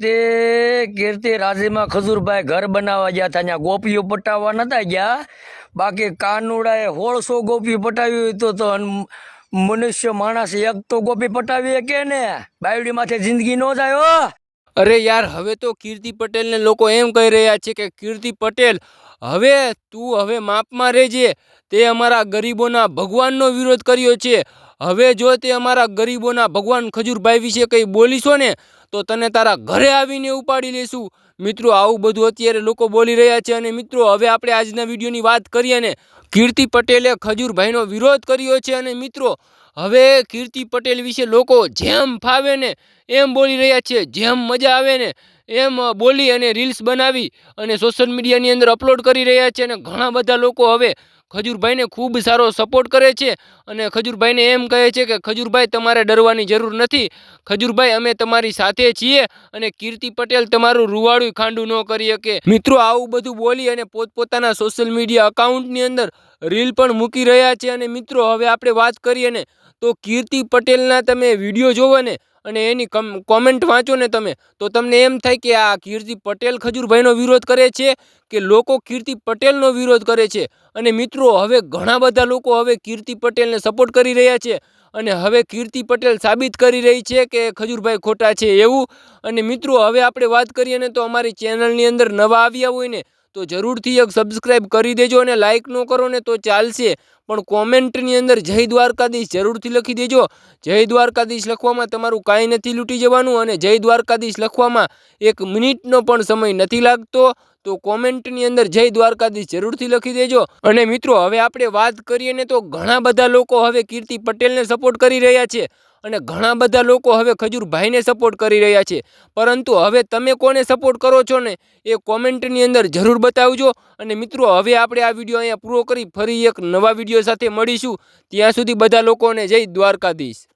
તે કીર્તિ રાજીમાં ખજૂરભાઈ ઘર બનાવવા ગયા હતા ત્યાં ગોપીઓ પટાવવા નતા ગયા. બાકી કાનુડાએ હોળસો ગોપી પટાવી તો તો મનુષ્ય માણસ એક તો ગોપી પટાવી કે ને? બાયડી માથે જિંદગી નો જાય અરે યાર, હવે તો કીર્તિ પટેલને લોકો એમ કહી રહ્યા છે કે કીર્તિ પટેલ, હવે તું હવે માપમાં રહેજે. તે અમારા ગરીબોના ભગવાનનો વિરોધ કર્યો છે. હવે જો તે અમારા ગરીબોના ભગવાન ખજૂરભાઈ વિશે કંઈ બોલીશો ને, તો તને તારા ઘરે આવીને ઉપાડી લેશું. મિત્રો, આવું બધું અત્યારે લોકો બોલી રહ્યા છે અને મિત્રો, હવે આપણે આજના વિડીયોની વાત કરીએ ને કીર્તિ પટેલે ખજૂરભાઈનો વિરોધ કર્યો છે અને મિત્રો, હવે કીર્તિ પટેલ વિશે લોકો જેમ ફાવે ને એમ બોલી રહ્યા છે, જેમ મજા આવે ને એમ બોલી અને રીલ્સ બનાવી અને સોશિયલ મીડિયાની અંદર અપલોડ કરી રહ્યા છે અને ઘણા બધા લોકો હવે ખજૂરભાઈને ખૂબ સારો સપોર્ટ કરે છે અને ખજૂરભાઈને એમ કહે છે કે, ખજૂરભાઈ, તમારે ડરવાની જરૂર નથી. ખજૂરભાઈ, અમે તમારી સાથે છીએ અને કીર્તિ પટેલ તમારું રૂવાડું ખાંડું ન કરી શકે. મિત્રો, આવું બધું બોલી અને પોતપોતાના સોશિયલ મીડિયા અકાઉન્ટની અંદર રીલ પણ મૂકી રહ્યા છે અને મિત્રો, હવે આપણે વાત કરીએ ને, તો કીર્તિ પટેલના તમે વીડિયો જોવો ને, અને એની કમ કોમેન્ટ વાંચો ને તમે, તો તમને એમ થાય કે આ કીર્તિ પટેલ ખજૂરભાઈનો વિરોધ કરે છે, કે લોકો કીર્તિ પટેલનો વિરોધ કરે છે? અને મિત્રો, હવે ઘણા બધા લોકો હવે કીર્તિ પટેલને સપોર્ટ કરી રહ્યા છે, અને હવે કીર્તિ પટેલ સાબિત કરી રહી છે કે ખજૂરભાઈ ખોટા છે એવું. અને મિત્રો, હવે આપણે વાત કરીએ ને, તો અમારી ચેનલની અંદર નવા આવ્યા હોય ને તો જરૂરથી એક સબસ્ક્રાઈબ કરી દેજો અને લાઇક ન કરો ને તો ચાલશે. પણ કોમેન્ટની અંદર જય દ્વારકાધીશ જરૂરથી લખી દેજો. જય દ્વારકાધીશ લખવામાં તમારું કાંઈ નથી લૂંટી જવાનું અને જય દ્વારકાધીશ લખવામાં એક મિનિટનો પણ સમય નથી લાગતો. તો કોમેન્ટની અંદર જય દ્વારકાધીશ જરૂરથી લખી દેજો. અને મિત્રો, હવે આપણે વાત કરીએ ને તો ઘણા બધા લોકો હવે કીર્તિ પટેલને સપોર્ટ કરી રહ્યા છે. અને ઘણા બધા લોકો હવે ખજૂરભાઈને સપોર્ટ કરી રહ્યા છે. પરંતુ હવે તમે કોને સપોર્ટ કરો છો ને, એ કોમેન્ટની અંદર જરૂર બતાવજો. અને મિત્રો, હવે આપણે આ વીડિયો અહીંયા પૂરો કરી ફરી એક નવા વીડિયો સાથે મળીશું. ત્યાં સુધી બધા લોકોને જય દ્વારકાધીશ.